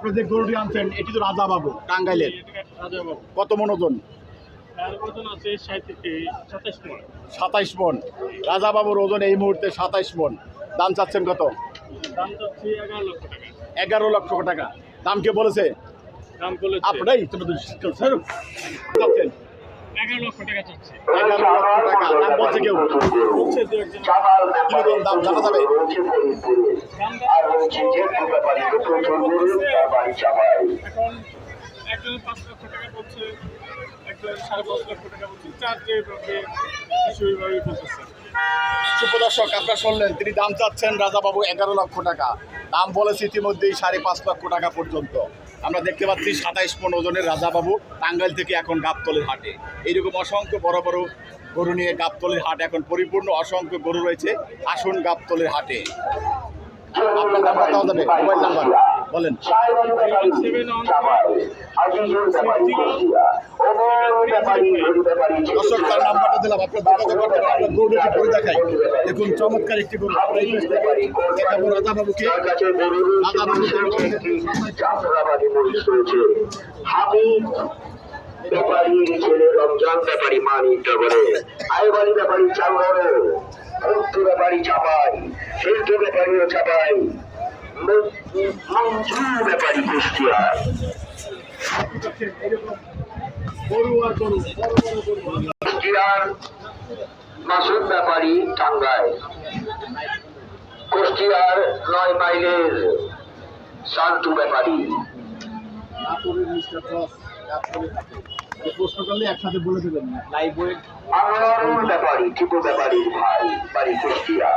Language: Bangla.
আপনি যে গরুটি আনছেন এটি তো রাজাবাবু টাঙ্গাইলের। কত মনোজন? আছে সাতাইশ মন। রাজাবাবুর ওজন এই মুহূর্তে সাতাইশ মন। দাম চাচ্ছেন কত? এগারো লক্ষ টাকা। এগারো লক্ষ টাকা। দাম কে বলেছে? দাম আপনাই তুমি চাচ্ছেন। এগারো লক্ষ টাকা চাচ্ছে। এগারো লক্ষ টাকা দাম বলছে কেউ? বলছে দু একজন। কীরকম দাম জানা যাবে? এখন একজন পাঁচ লক্ষ টাকা বলছে একজন সাড়ে পাঁচ লক্ষ টাকা বলছে চার যেভাবে কিছু ওইভাবে বলতেছে। সুপ্রদর্শক আপনারা শুনলেন তিনি দাম চাচ্ছেন রাজাবাবু এগারো লক্ষ টাকা। দাম বলেছে ইতিমধ্যেই সাড়ে পাঁচ লক্ষ টাকা পর্যন্ত। আমরা দেখতে পাচ্ছি সাতাইশ পন ওজনের রাজাবাবু টাঙ্গাইল থেকে এখন গাবতলের হাটে। এইরকম অসংখ্য বড় বড় গরু নিয়ে গাবতলের হাট এখন পরিপূর্ণ, অসংখ্য গরু রয়েছে আসুন গাবতলের হাটে। আপনার নাম্বার মোবাইল নাম্বার? বলেন। দেখুন চমৎকার একটি গরু ছেলে রমজান ব্যাপারী ব্যাপারী ব্যাপারী চাপাই শিল্প ব্যাপারীও চাপাই মঞ্জু ব্যাপারী কুষ্টিয়ার ব্যাপারী টাঙ্গাই কুষ্টিয়ার নয় মাইলের শান্তু ব্যাপারী। একসাথে বলে দেবেন। আনোয়ারুল ব্যাপারী টিপু ব্যাপারীর ভাই বাড়ি কুষ্টিয়া